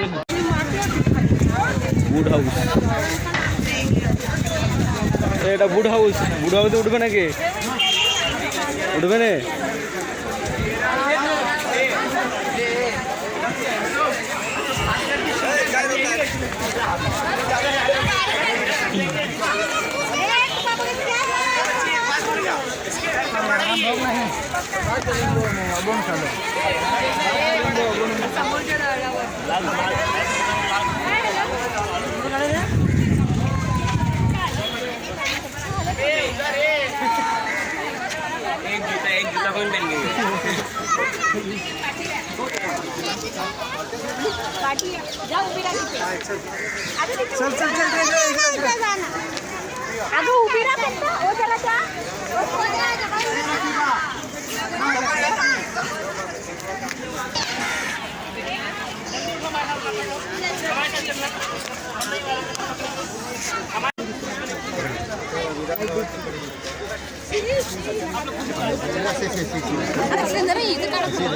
Hả? বুট house এটা বুট house বুট হাউসে উঠবে নাকি উঠবে না चल चल चल अगं उभी राहा फक्त ओ जरा जा जरा इथं അച്ഛനെ ഇത് കടക്കുന്നു